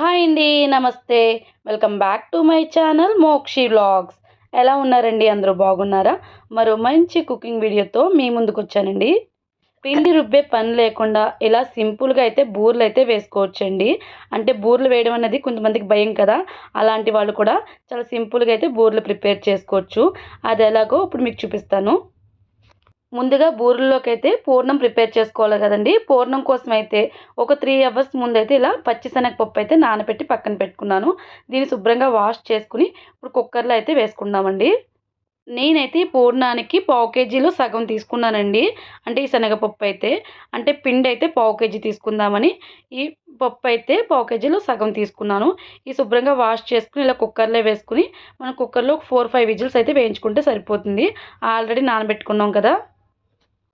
Hi అండి నమస్తే. Welcome back to my channel Mokshi vlogs. ఎలా ఉన్నారండి? అందరూ బాగున్నారా? మరో మంచి కుకింగ్ వీడియోతో మీ ముందుకు వచ్చానండి పిండి రుబ్బే పని లేకుండా ఇలా సింపుల్గా అయితే బూర్లు అయితే వేసుకోవచ్చండి. అంటే బూర్లు వేయడం అనేది కొంతమందికి భయం కదా. అలాంటి వాళ్ళు కూడా చాలా సింపుల్గా అయితే బూర్లు ప్రిపేర్ చేసుకోవచ్చు. అది ఎలాగో ఇప్పుడు మీకు చూపిస్తాను. ముందుగా బూరెల్లోకి అయితే పూర్ణం ప్రిపేర్ చేసుకోవాలి కదండి. పూర్ణం కోసం అయితే ఒక త్రీ అవర్స్ ముందైతే ఇలా పచ్చిశనగపప్పు అయితే నానబెట్టి పక్కన పెట్టుకున్నాను. దీన్ని శుభ్రంగా వాష్ చేసుకుని ఇప్పుడు కుక్కర్లో అయితే వేసుకుందామండి. నేనైతే పూర్ణానికి పావు కేజీలో సగం తీసుకున్నానండి. అంటే ఈ శనగపప్పు అయితే అంటే పిండి అయితే పావు కేజీ తీసుకుందామని ఈ పప్పు అయితే పావు కేజీలో సగం తీసుకున్నాను. ఈ శుభ్రంగా వాష్ చేసుకుని ఇలా కుక్కర్లో వేసుకుని మనం కుక్కర్లో ఒక ఫోర్ ఫైవ్ విజిల్స్ అయితే వేయించుకుంటే సరిపోతుంది. ఆల్రెడీ నానబెట్టుకున్నాం కదా.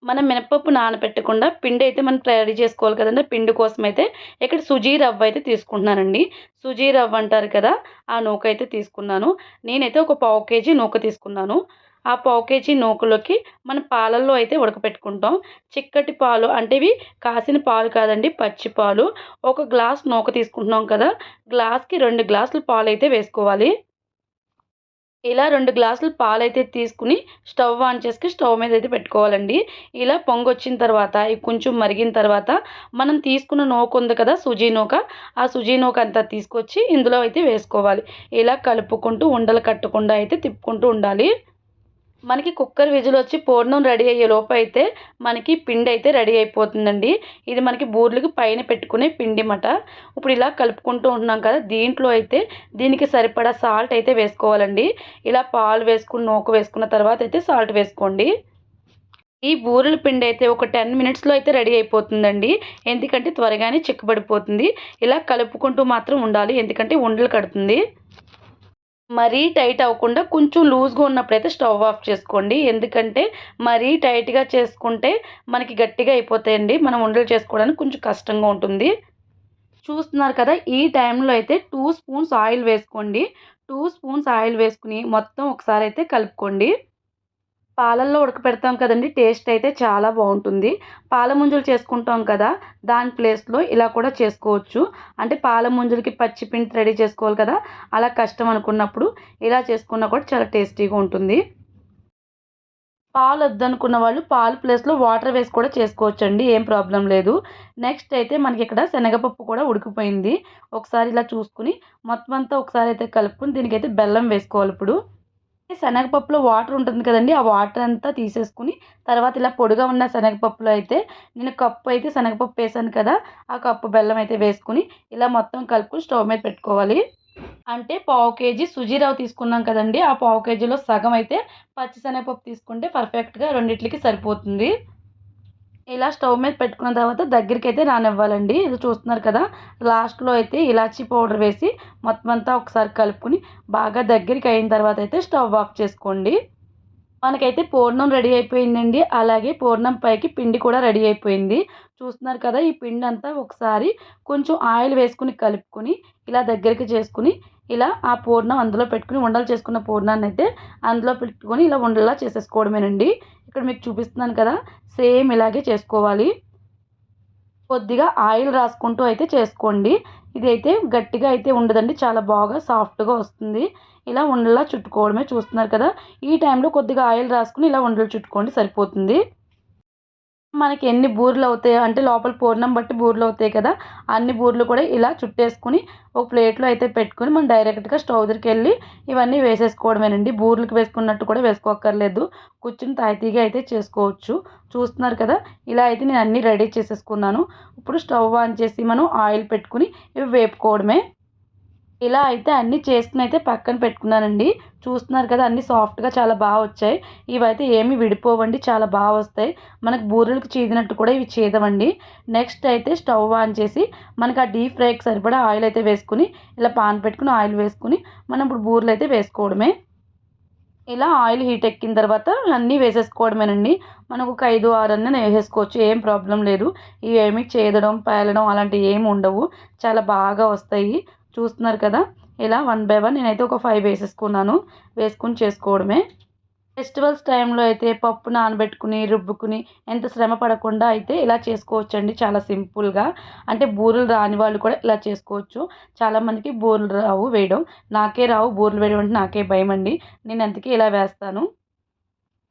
మనం మినపప్పు నానబెట్టకుండా పిండి అయితే మనం రెడీ చేసుకోవాలి కదండి. పిండి కోసం అయితే ఇక్కడ సుజీ రవ్వ అయితే తీసుకుంటున్నానండి. సుజీ రవ్వ అంటారు కదా ఆ నూక అయితే తీసుకున్నాను. నేనైతే ఒక పావు కేజీ నూక తీసుకున్నాను. ఆ పావు కేజీ నూకలోకి మనం పాలల్లో అయితే ఉడకపెట్టుకుంటాం. చిక్కటి పాలు అంటే ఇవి కాసిన పాలు కాదండి పచ్చి పాలు. ఒక గ్లాస్ నూక తీసుకుంటున్నాం కదా గ్లాస్కి రెండు గ్లాసులు పాలు అయితే వేసుకోవాలి. ఇలా రెండు గ్లాసులు పాలు అయితే తీసుకుని స్టవ్ ఆన్ చేసుకుని స్టవ్ మీద అయితే పెట్టుకోవాలండి. ఇలా పొంగు వచ్చిన తర్వాత ఇవి కొంచెం మరిగిన తర్వాత మనం తీసుకున్న నూక ఉంది కదా సుజీ నూక. ఆ సుజీ నూక అంతా తీసుకొచ్చి ఇందులో అయితే వేసుకోవాలి. ఇలా కలుపుకుంటూ ఉండలు కట్టకుండా అయితే తిప్పుకుంటూ ఉండాలి. మనకి కుక్కర్ విజిల్ వచ్చి పూర్ణం రెడీ అయ్యే లోపు అయితే మనకి పిండి అయితే రెడీ అయిపోతుందండి. ఇది మనకి బూర్లకి పైన పెట్టుకునే పిండి మట ఇప్పుడు ఇలా కలుపుకుంటూ ఉంటున్నాం కదా దీంట్లో అయితే దీనికి సరిపడా సాల్ట్ అయితే వేసుకోవాలండి. ఇలా పాలు వేసుకుని నూక వేసుకున్న తర్వాత అయితే సాల్ట్ వేసుకోండి. ఈ బూరెల పిండి అయితే ఒక టెన్ మినిట్స్లో అయితే రెడీ అయిపోతుందండి. ఎందుకంటే త్వరగానే చిక్కబడిపోతుంది. ఇలా కలుపుకుంటూ మాత్రం ఉండాలి ఎందుకంటే ఉండలు కడుతుంది. మరీ టైట్ అవ్వకుండా కొంచెం లూజ్గా ఉన్నప్పుడైతే స్టవ్ ఆఫ్ చేసుకోండి. ఎందుకంటే మరీ టైట్గా చేసుకుంటే మనకి గట్టిగా అయిపోతాయండి. మనం ఉండలు చేసుకోవడానికి కొంచెం కష్టంగా ఉంటుంది. చూస్తున్నారు కదా ఈ టైంలో అయితే టూ స్పూన్స్ ఆయిల్ వేసుకోండి. టూ స్పూన్స్ ఆయిల్ వేసుకుని మొత్తం ఒకసారి అయితే కలుపుకోండి. పాలల్లో ఉడకపెడతాం కదండి. టేస్ట్ అయితే చాలా బాగుంటుంది. పాల ముంజలు చేసుకుంటాం కదా దాని ప్లేస్లో ఇలా కూడా చేసుకోవచ్చు. అంటే పాల ముంజలకి పచ్చి పిండి రెడీ చేసుకోవాలి కదా అలా కష్టం అనుకున్నప్పుడు ఇలా చేసుకున్నా కూడా చాలా టేస్టీగా ఉంటుంది. పాలు వద్దనుకున్న వాళ్ళు పాలు ప్లేస్లో వాటర్ వేసి కూడా చేసుకోవచ్చండి ఏం ప్రాబ్లం లేదు. నెక్స్ట్ అయితే మనకి ఇక్కడ శనగపప్పు కూడా ఉడికిపోయింది. ఒకసారి ఇలా చూసుకుని మొత్తం అంతా ఒకసారి అయితే కలుపుకుని దీనికైతే బెల్లం వేసుకోవాలి ఇప్పుడు. శనగపప్పులో వాటర్ ఉంటుంది కదండి ఆ వాటర్ అంతా తీసేసుకుని తర్వాత ఇలా పొడిగా ఉన్న శనగపప్పులో అయితే నేను కప్పు అయితే శనగపప్పు వేసాను కదా ఆ కప్పు బెల్లం అయితే వేసుకుని ఇలా మొత్తం కలుపుకుని స్టవ్ మీద పెట్టుకోవాలి. అంటే పావు కేజీ సుజీరావు తీసుకున్నాం కదండి ఆ పావు కేజీలో సగం అయితే పచ్చి శనగపప్పు తీసుకుంటే పర్ఫెక్ట్గా రెండిట్లకి సరిపోతుంది. ఇలా స్టవ్ మీద పెట్టుకున్న తర్వాత దగ్గరికి అయితే రానివ్వాలండి. ఇది చూస్తున్నారు కదా లాస్ట్లో అయితే ఇలాచీ పౌడర్ వేసి మొత్తం అంతా ఒకసారి కలుపుకుని బాగా దగ్గరికి అయిన తర్వాత అయితే స్టవ్ ఆఫ్ చేసుకోండి. మనకైతే పూర్ణం రెడీ అయిపోయిందండి. అలాగే పూర్ణం పైకి పిండి కూడా రెడీ అయిపోయింది. చూస్తున్నారు కదా ఈ పిండి అంతా ఒకసారి కొంచెం ఆయిల్ వేసుకుని కలుపుకొని ఇలా దగ్గరికి చేసుకుని ఇలా ఆ పూర్ణం అందులో పెట్టుకుని ఉండలు చేసుకున్న పూర్ణాన్ని అయితే అందులో పెట్టుకొని ఇలా ఉండలా చేసేసుకోవడమేనండి. ఇక్కడ మీకు చూపిస్తున్నాను కదా సేమ్ ఇలాగే చేసుకోవాలి. కొద్దిగా ఆయిల్ రాసుకుంటూ అయితే చేసుకోండి. ఇది అయితే గట్టిగా అయితే ఉండదండి చాలా బాగా సాఫ్ట్గా వస్తుంది. ఇలా ఉండలా చుట్టుకోవడమే చూస్తున్నారు కదా ఈ టైంలో కొద్దిగా ఆయిల్ రాసుకుని ఇలా ఉండలు చుట్టుకోండి సరిపోతుంది. మనకి ఎన్ని బూరెలు అవుతాయో అంటే లోపల పూర్ణం బట్టి బూరెలు అవుతాయి కదా అన్ని బూరెలు కూడా ఇలా చుట్టేసుకుని ఒక ప్లేట్లో అయితే పెట్టుకుని మనం డైరెక్ట్గా స్టవ్ దగ్గరికి వెళ్ళి ఇవన్నీ వేసేసుకోవడమేనండి. బూరెలకు వేసుకున్నట్టు కూడా వేసుకోక్కర్లేదు. కూర్చుని తాయితీగా అయితే చేసుకోవచ్చు. చూస్తున్నారు కదా ఇలా అయితే నేను అన్నీ రెడీ చేసేసుకున్నాను. ఇప్పుడు స్టవ్ ఆన్ చేసి మనం ఆయిల్ పెట్టుకుని ఇవి వేపుకోవడమే. ఇలా అయితే అన్నీ చేసుకుని అయితే పక్కన పెట్టుకున్నానండి. చూస్తున్నారు కదా అన్నీ సాఫ్ట్గా చాలా బాగా వచ్చాయి. ఇవైతే ఏమి విడిపోవండి చాలా బాగా వస్తాయి. మనకు బూరెలకు చీదినట్టు కూడా ఇవి చీదవండి. నెక్స్ట్ అయితే స్టవ్ ఆన్ చేసి మనకు ఆ డీప్ ఫ్రైకి సరిపడా ఆయిల్ అయితే వేసుకుని ఇలా పాన్ పెట్టుకుని ఆయిల్ వేసుకుని మనం ఇప్పుడు బూరెలు అయితే వేసుకోవడమే. ఇలా ఆయిల్ హీట్ ఎక్కిన తర్వాత అన్నీ వేసేసుకోవడమేనండి. మనకు ఒక ఐదు ఆరు అన్న వేసేసుకోవచ్చు ఏం ప్రాబ్లం లేదు. ఇవి ఏమి చేదడం పేలడం అలాంటివి ఏమి ఉండవు. చాలా బాగా వస్తాయి. చూస్తున్నారు కదా? ఇలా వన్ బై వన్ నేనైతే ఒక ఫైవ్ వేసేసుకున్నాను. వేసుకుని చేసుకోవడమే. ఫెస్టివల్స్ టైంలో అయితే పప్పు నానబెట్టుకుని రుబ్బుకుని ఎంత శ్రమ పడకుండా అయితే ఇలా చేసుకోవచ్చండి. చాలా సింపుల్గా అంటే బూరెలు రాని వాళ్ళు కూడా ఇలా చేసుకోవచ్చు. చాలామందికి బూరెలు రావు వేయడం. నాకే రావు. బూరెలు వేయడం అంటే నాకే భయం అండి నేను అందుకే ఇలా వేస్తాను.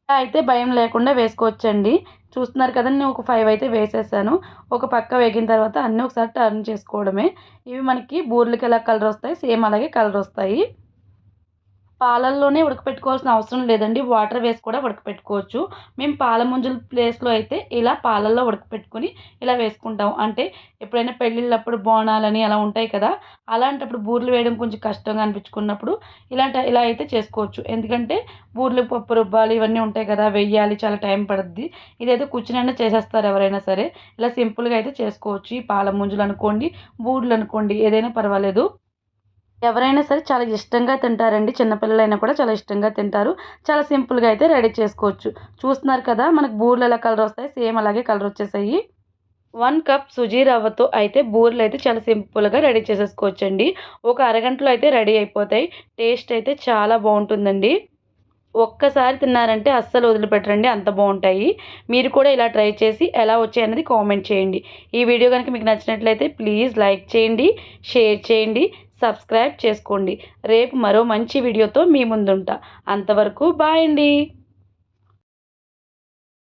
అయితే భయం లేకుండా వేసుకోవచ్చండి. చూస్తున్నారు కదా నేను ఒక ఫైవ్ అయితే వేసేసాను. ఒక పక్క వేగిన తర్వాత అన్నీ ఒకసారి టర్న్ చేసుకోవడమే. ఇవి మనకి బూరెలకి ఎలా కలర్ వస్తాయి సేమ్ అలాగే కలర్ వస్తాయి. పాలల్లోనే ఉడకపెట్టుకోవాల్సిన అవసరం లేదండి. వాటర్ వేసి కూడా ఉడకపెట్టుకోవచ్చు. మేము పాల ముంజుల ప్లేస్లో అయితే ఇలా పాలల్లో ఉడకపెట్టుకొని ఇలా వేసుకుంటాం. అంటే ఎప్పుడైనా పెళ్ళిళ్ళప్పుడు బోనాలని అలా ఉంటాయి కదా అలాంటప్పుడు బూరెలు వేయడం కొంచెం కష్టంగా అనిపించుకున్నప్పుడు ఇలాంటి ఇలా అయితే చేసుకోవచ్చు. ఎందుకంటే బూరెలు పప్పు రుబ్బాలి ఇవన్నీ ఉంటాయి కదా వెయ్యాలి చాలా టైం పడుద్ది. ఇదైతే కూర్చునైనా చేసేస్తారు ఎవరైనా సరే. ఇలా సింపుల్గా అయితే చేసుకోవచ్చు. ఈ పాల ముంజులు అనుకోండి బూరెలు అనుకోండి ఏదైనా పర్వాలేదు. ఎవరైనా సరే చాలా ఇష్టంగా తింటారండి. చిన్నపిల్లలైనా కూడా చాలా ఇష్టంగా తింటారు. చాలా సింపుల్గా అయితే రెడీ చేసుకోవచ్చు. చూస్తున్నారు కదా మనకు బూరెలు ఎలా కలర్ వస్తాయి? సేమ్ అలాగే కలర్ వచ్చేసాయి. వన్ కప్ సుజీ రవ్వతో అయితే బూరెలు అయితే చాలా సింపుల్గా రెడీ చేసేసుకోవచ్చండి. ఒక అరగంటలో అయితే రెడీ అయిపోతాయి. టేస్ట్ అయితే చాలా బాగుంటుందండి. ఒక్కసారి తిన్నారంటే అస్సలు వదిలిపెట్టరండి. అంత బాగుంటాయి. మీరు కూడా ఇలా ట్రై చేసి ఎలా వచ్చాయి అనేది కామెంట్ చేయండి. ఈ వీడియో కనుక మీకు నచ్చినట్లయితే ప్లీజ్ లైక్ చేయండి షేర్ చేయండి. సబ్స్క్రైబ్ చేసుకోండి. రేపు మరో మంచి వీడియోతో మీ ముందుంటా. అంతవరకు బాయ్ అండి.